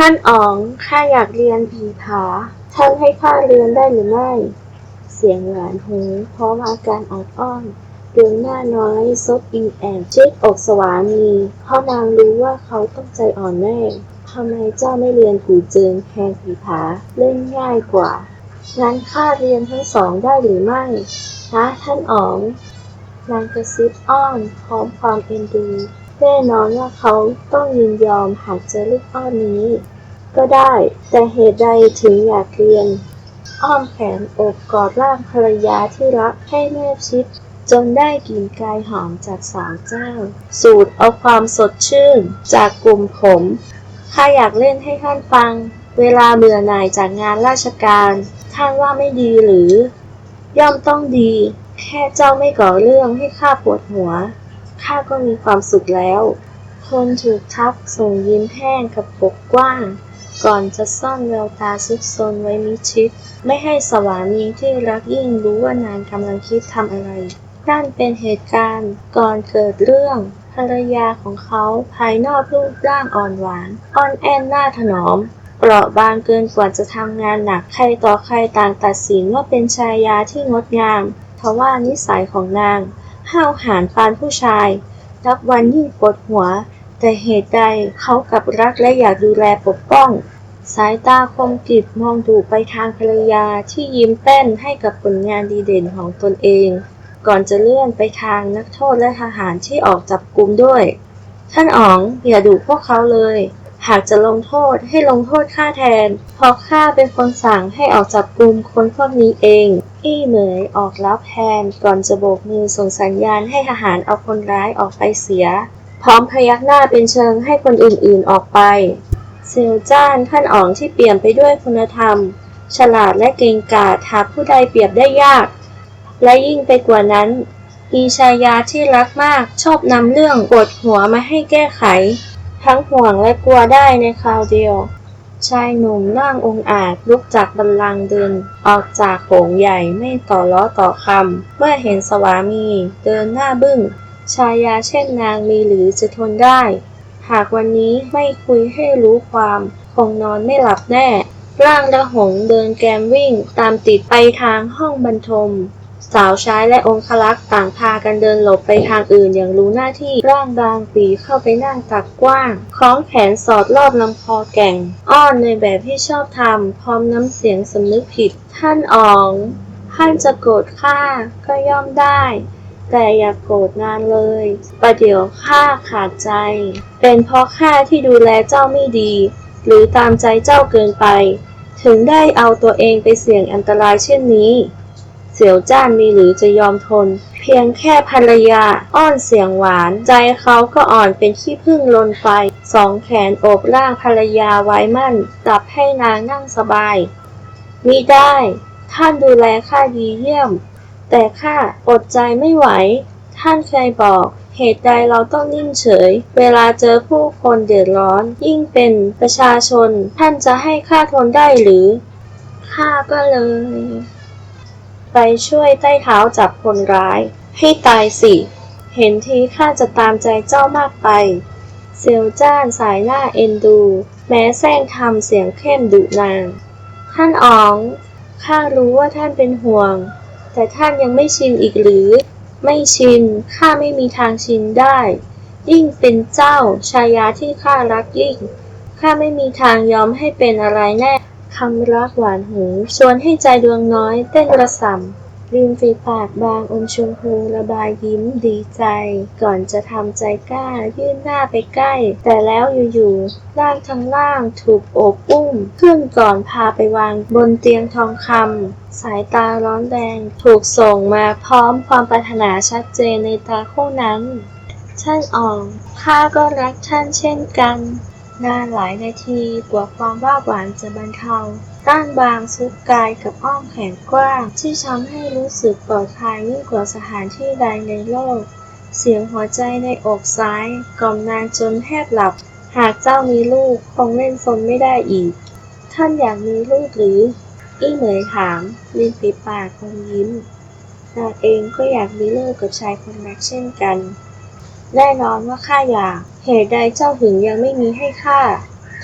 ท่านอ๋องข้าอยากเรียนผีผา ท่านให้ข้าเรียนได้หรือไม่ เสียงหวานหูพร้อมอาการออดอ้อนดวงหน้าน้อยซบอิงแอบชิดอกสวามี เพราะนางรู้ว่าเขาต้องใจอ่อนแน่ทำไมเจ้าไม่เรียนผูเจิงแทนผีผาเล่นง่ายกว่า งั้นข้าเรียนทั้งสองได้หรือไม่นะท่านอ๋องนางกระซิบอ้อนพร้อมความเอ็นดู แน่นอนว่าเขาต้องยินยอมหากเจอลูกอ้อนนี้ ก็ได้ แต่เหตุใดถึงอยากเรียน อ้อมแขนโอบกอดร่างภรรยาที่รักให้แนบชิด จนได้กลิ่นกายหอมจากสาวเจ้า สูดเอาความสดชื่นจากกลุ่มผมข้าอยากเล่นให้ท่านฟัง เวลาเบื่อหน่ายจากงานราชการ ท่านว่าไม่ดีหรือ ย่อมต้องดี แค่เจ้าไม่ก่อเรื่องให้ข้าปวดหัว ข้าก็มีความสุขแล้ว คนถูกทักส่งยิ้มแห้งกับปกกว้าง ก่อนจะซ่อนแววตาซุกซนไว้มิชิด ไม่ให้สวามีที่รักยิ่งรู้ว่านางกำลังคิดทำอะไรนั่นเป็นเหตุการณ์ก่อนเกิดเรื่องภรรยาของเขาภายนอกรูปร่างอ่อนหวาน อ่อนแอนหน้าถนอม เปราะบางเกินกว่าจะทำงานหนักใครต่อใครต่างตัดสินว่าเป็นชายาที่งดงามทว่านิสัยของนาง ห้าวหาญปานผู้ชาย นับวันยิ่งปวดหัว แต่เหตุใดเขากลับรักและอยากดูแลปกป้อง สายตาคมกริบมองดูไปทางภรรยาที่ยิ้มแป้นให้กับผลงานดีเด่นของตนเอง ก่อนจะเลื่อนไปทางนักโทษและทหารที่ออกจับกลุมด้วย ท่านอ๋องอย่าดุพวกเขาเลย หากจะลงโทษให้ลงโทษข้าแทน เพราะข้าเป็นคนสั่งให้ออกจับกลุ่มคนพวกนี้เอง อี้เหมยออกรับแทนก่อนจะโบกมือส่งสัญญาณให้ทหารเอาคนร้ายออกไปเสีย พร้อมพยักหน้าเป็นเชิงให้คนอื่นๆออกไป เซียวจ้านท่านอ๋องที่เปลี่ยมไปด้วยคุณธรรม ฉลาดและเก่งกาจหาผู้ใดเปรียบได้ยาก และยิ่งไปกว่านั้นมีชายาที่รักมากชอบนำเรื่องปวดหัวมาให้แก้ไข ทั้งห่วงและกลัวได้ในคราวเดียว ชายหนุ่มร่งองอาจลุกจากบัลลังก์เดินออกจากโขงใหญ่ไม่ต่อล้อต่อคำเมื่อเห็นสวามีเดินหน้าบึ้ง ชายาเช่นนางมีหรือจะทนได้ หากวันนี้ไม่คุยให้รู้ความ คงนอนไม่หลับแน่ร่างละหงเดินแกมวิ่งตามติดไปทางห้องบรรทม สาวใช้และองคลักษ์ต่างพากันเดินหลบไปทางอื่นอย่างรู้หน้าที่ร่างบางปีเข้าไปนั่งตักกว้าง คล้องแขนสอดรอบลำคอแก่ง อ้อนในแบบที่ชอบทำพร้อมน้ำเสียงสำนึกผิด ท่านอ๋อง ท่านจะโกรธข้าก็ย่อมได้ แต่อย่ากโกรธนานเลย ประเดี๋ยวข้าขาดใจ เป็นเพราะข้าที่ดูแลเจ้าไม่ดี หรือตามใจเจ้าเกินไป ถึงได้เอาตัวเองไปเสี่ยงอันตรายเช่นนี้ เสี่ยวจ้านมีหรือจะยอมทน เพียงแค่ภรรยาอ้อนเสียงหวาน ใจเขาก็อ่อนเป็นขี้ผึ้งลนไฟ สองแขนโอบร่างภรรยาไว้มั่นจับให้นางนั่งสบายมิได้ ท่านดูแลข้าดีเยี่ยม แต่ข้าอดใจไม่ไหว ท่านเคยบอกเหตุใดเราต้องนิ่งเฉย เวลาเจอผู้คนเดือดร้อน ยิ่งเป็นประชาชน ท่านจะให้ข้าทนได้หรือ ข้าก็เลย ไปช่วยใต้เท้าจับคนร้าย ให้ตายสิ เห็นทีข้าจะตามใจเจ้ามากไป เซียวจ้านสายหน้าเอ็นดู แม้แซงทำเสียงเข้มดุนาง ท่านอ๋องข้ารู้ว่าท่านเป็นห่วง แต่ท่านยังไม่ชินอีกหรือ ไม่ชินข้าไม่มีทางชินได้ ยิ่งเป็นเจ้าชายาที่ข้ารักยิ่งข้าไม่มีทางยอมให้เป็นอะไรแน่ คำรักหวานหูชวนให้ใจดวงน้อยเต้นระส่ำริมฝีปากบางอมชมพูระบายยิ้มดีใจ ก่อนจะทำใจกล้ายื่นหน้าไปใกล้ แต่แล้วอยู่ๆร่างทั้งล่างถูกโอบอุ้ม ขึ้นก่อนพาไปวางบนเตียงทองคำสายตาร้อนแดงถูกส่งมาพร้อมความปรารถนาชัดเจนในตาคู่นั้น ท่านอ่องข้าก็รักท่านเช่นกัน นานหลายนาทีกว่าความว่าหวานจะบรรเทาร่างบางซุกกายกับอ้อมแขนกว้าง ที่ทำให้รู้สึกปลอดภัยยิ่งกว่าสถานที่ใดในโลก เสียงหัวใจในอกซ้ายกล่อมนางจนแทบหลับ หากเจ้ามีลูกคงเล่นซนไม่ได้อีก ท่านอยากมีลูกหรือ อี้เหมยถามริมฝีปากคงยิ้มนางเองก็อยากมีลูกกับชายคนรักเช่นกัน แน่นอนว่าข้าอยาก เหตุใดเจ้าถึงยังไม่มีให้ข้า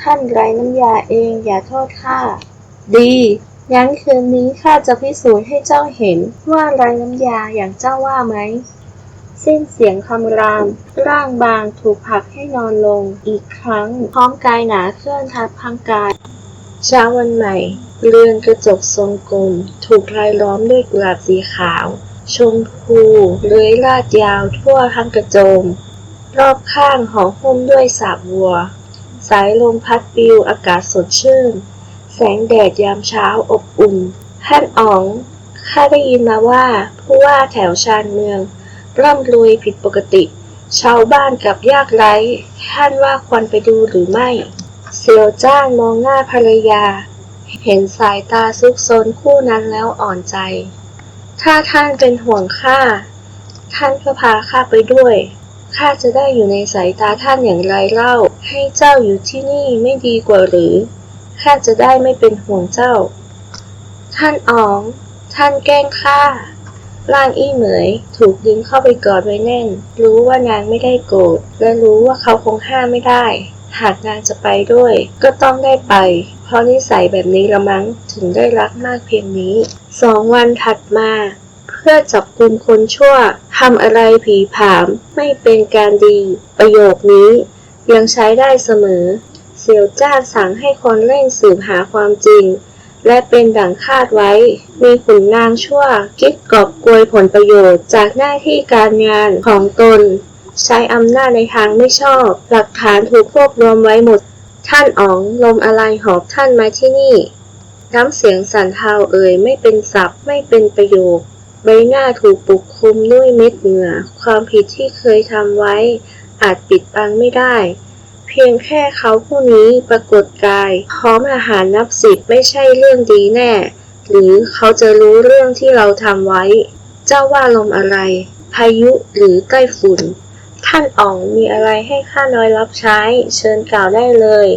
ท่านไร้น้ำยาเองอย่าโทษข้า ดี งั้นคืนนี้ข้าจะพิสูจน์ให้เจ้าเห็นว่าไร้น้ำยาอย่างเจ้าว่าไหม สิ้นเสียงคำราม ร่างบางถูกผลักให้นอนลงอีกครั้ง พร้อมกายหนาเคลื่อนทับพังกาย เช้าวันใหม่ เรือนกระจกทรงกลม ถูกรายล้อมด้วยกลาบสีขาว ชมพูเลื้อยลาดยาวทั่วทั้งกระโจม รอบข้างห่อหุ้มด้วยสาบวัว สายลมพัดปิวอากาศสดชื่น แสงแดดยามเช้าอบอุ่นท่านอ๋องข้าได้ยินมาว่าผู้ว่าแถวชานเมืองร่ำรวยผิดปกติ ชาวบ้านกับยากไร้ ท่านว่าควรไปดูหรือไม่เสี่ยวจ้านมองหน้าภรรยา เห็นสายตาซุกซนคู่นั้นแล้วอ่อนใจ ถ้าท่านเป็นห่วงข้า ท่านก็พาข้าไปด้วย ข้าจะได้อยู่ในสายตาท่านอย่างไรเล่า ให้เจ้าอยู่ที่นี่ไม่ดีกว่าหรือ ข้าจะได้ไม่เป็นห่วงเจ้า ท่านอ๋อง ท่านแกล้งข้า ร่างอี้เหมย ถูกดึงเข้าไปกอดไว้แน่น รู้ว่านางไม่ได้โกรธ และรู้ว่าเขาคงห้ามไม่ได้ หากนางจะไปด้วย ก็ต้องได้ไป เพราะนิสัยแบบนี้ละมั้ง ถึงได้รักมากเพียงนี้ สองวันถัดมา เพื่อจับกลุ่มคนชั่วทำอะไรผีผามไม่เป็นการดี ประโยคนี้ ยังใช้ได้เสมอเสี่ยวจ้านสั่งให้คนเร่งสืบหาความจริง และเป็นดังคาดไว้ มีขุนนางชั่ว คิดกอบกวยผลประโยชน์จากหน้าที่การงานของตน ใช้อำนาจในทางไม่ชอบ หลักฐานถูกรวบรวมไว้หมด ท่านอ๋องลมอะไรหอบท่านมาที่นี่น้ำเสียงสั่นเทาเอ่ยไม่เป็นศัพท์ไม่เป็นประโยค ใบหน้าถูกปกคลุมด้วยเม็ดเหงื่อ ความผิดที่เคยทำไว้ อาจปิดบังไม่ได้ เพียงแค่เขาผู้นี้ปรากฏกาย พร้อมอาหารนับสิบไม่ใช่เรื่องดีแน่ หรือเขาจะรู้เรื่องที่เราทำไว้ เจ้าว่าลมอะไร พายุหรือใกล้ฝุ่น ท่านอ๋องมีอะไรให้ข้าน้อยรับใช้ เชิญกล่าวได้เลย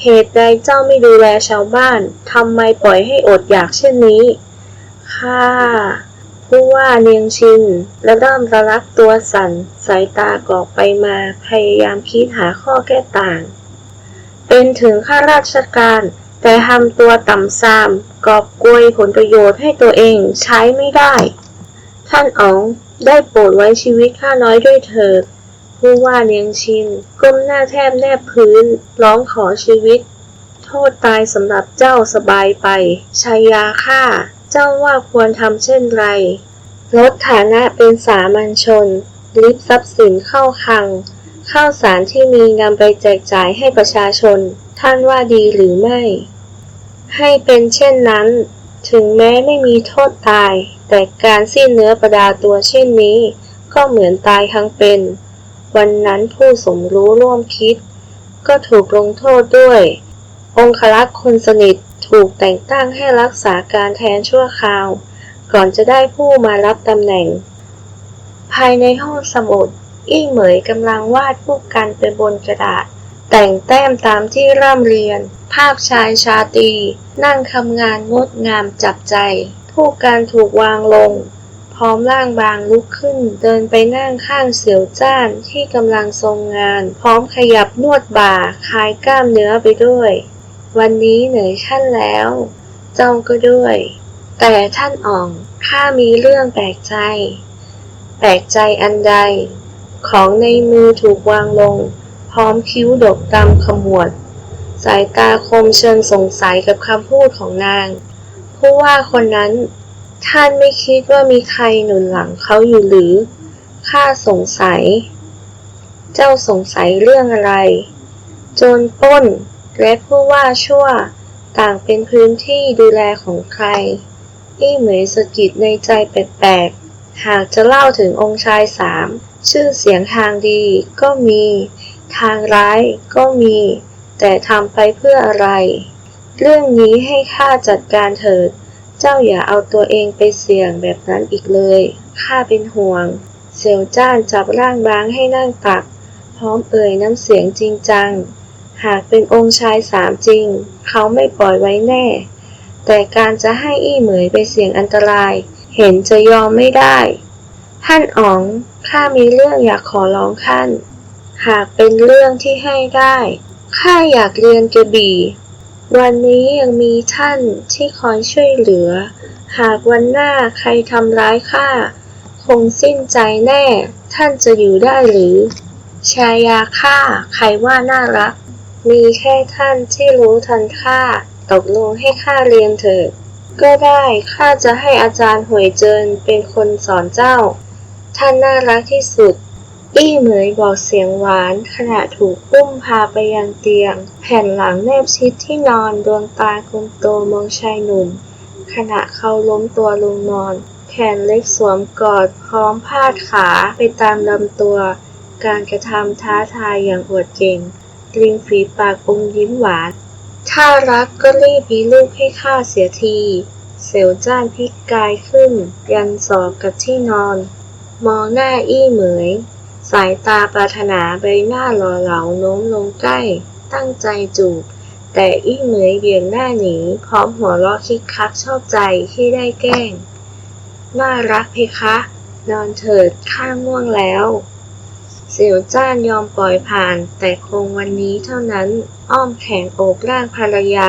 เหตุใดเจ้าไม่ดูแลชาวบ้าน ทำไมปล่อยให้อดอยากเช่นนี้ ข้า ผู้ว่าเนียงชิน และเริ่มระลักตัวสั่น สายตากรอกไปมา พยายามคิดหาข้อแก้ต่าง เป็นถึงข้าราชการ แต่ทำตัวต่ำซาม กอบกวยผลประโยชน์ให้ตัวเองใช้ไม่ได้ ท่านอ๋องได้โปรดไว้ชีวิตข้าน้อยด้วยเถิด ผู้ว่าเนียงชิน ก้มหน้าแทบแนบพื้น ร้องขอชีวิต โทษตายสำหรับเจ้าสบายไปชัยยาฆ่า เจ้าว่าควรทำเช่นไร ลดฐานะเป็นสามัญชน ลิบทรัพย์สินเข้าคลัง ข้าวสารที่มีนำไปแจกจ่ายให้ประชาชน ท่านว่าดีหรือไม่ ให้เป็นเช่นนั้น ถึงแม้ไม่มีโทษตาย แต่การสิ้นเนื้อประดาตัวเช่นนี้ ก็เหมือนตายทั้งเป็น วันนั้นผู้สมรู้ร่วมคิด ก็ถูกลงโทษด้วย องครักษ์คนสนิท ถูกแต่งตั้งให้รักษาการแทนชั่วคราว ก่อนจะได้ผู้มารับตำแหน่ง ภายในห้องสมุดอี้เหมยกำลังวาดผู้กันไปบนกระดาษ แต่งแต้มตามที่ร่ำเรียน ภาพชายชาตรีนั่งทำงานงดงามจับใจ ผู้การถูกวางลง พร้อมร่างบางลุกขึ้น เดินไปนั่งข้างเสี่ยวจ้านที่กำลังทรงงาน พร้อมขยับนวดบ่าคลายกล้ามเนื้อไปด้วย วันนี้เหนื่อยท่านแล้วเจ้าก็ด้วย แต่ท่านอ่อง ข้ามีเรื่องแปลกใจ แปลกใจอันใด ของในมือถูกวางลง พร้อมคิ้วดกดำขมวด สายตาคมเชิงสงสัยกับคำพูดของนาง ผู้ว่าคนนั้น ท่านไม่คิดว่ามีใครหนุนหลังเขาอยู่หรือ ข้าสงสัย เจ้าสงสัยเรื่องอะไร โจรป้น และผู้ว่าชั่ว ต่างเป็นพื้นที่ดูแลของใคร อี้เหมยสะกิดในใจแปลกๆ หากจะเล่าถึงองค์ชายสาม ชื่อเสียงทางดีก็มี ทางร้ายก็มี แต่ทำไปเพื่ออะไร เรื่องนี้ให้ข้าจัดการเถิด เจ้าอย่าเอาตัวเองไปเสี่ยงแบบนั้นอีกเลย ข้าเป็นห่วงเซลจ้านจับร่างบางให้นั่งตัก พร้อมเอ่ยน้ำเสียงจริงจัง หากเป็นองค์ชายสามจริง เขาไม่ปล่อยไว้แน่ แต่การจะให้อี้เหมยไปเสี่ยงอันตราย เห็นจะยอมไม่ได้ ท่านอ๋องข้ามีเรื่องอยากขอร้องท่าน หากเป็นเรื่องที่ให้ได้ข้าอยากเรียนกระบี่ วันนี้ยังมีท่านที่คอยช่วยเหลือ หากวันหน้าใครทำร้ายข้าคงสิ้นใจแน่ ท่านจะอยู่ได้หรือ ชายาข้าใครว่าน่ารัก มีแค่ท่านที่รู้ทันข้าตกลงให้ข้าเรียนเถิด ก็ได้ข้าจะให้อาจารย์หวยเจินเป็นคนสอนเจ้า ท่านน่ารักที่สุด อี้เหมยบอกเสียงหวาน ขณะถูกอุ้มพาไปยังเตียง แผ่นหลังแนบชิดที่นอนดวงตากลมโตมองชายหนุ่ม ขณะเขาล้มตัวลงนอน แขนเล็กสวมกอดพร้อมพาดขาไปตามลำตัว การกระทำท้าทายอย่างอวดเก่ง ริมฝีปากอมยิ้มหวาน ถ้ารักก็รีบมีลูกให้ข้าเสียที เสียวจ้านพลิกกายขึ้น ยันศอกกับที่นอน มองหน้าอี้เหมย สายตาปรารถนาใบหน้าหล่อเหลาโน้มลงใกล้ ตั้งใจจูบ แต่อี้เหมยเบี่ยงหน้าหนี พร้อมหัวเราะคิกคักชอบใจที่ได้แกล้งน่ารักเพคะ นอนเถิดข้าง่วงแล้ว เสี่ยวจ้านยอมปล่อยผ่าน แต่คงวันนี้เท่านั้น อ้อมแขนโอบร่างภรรยา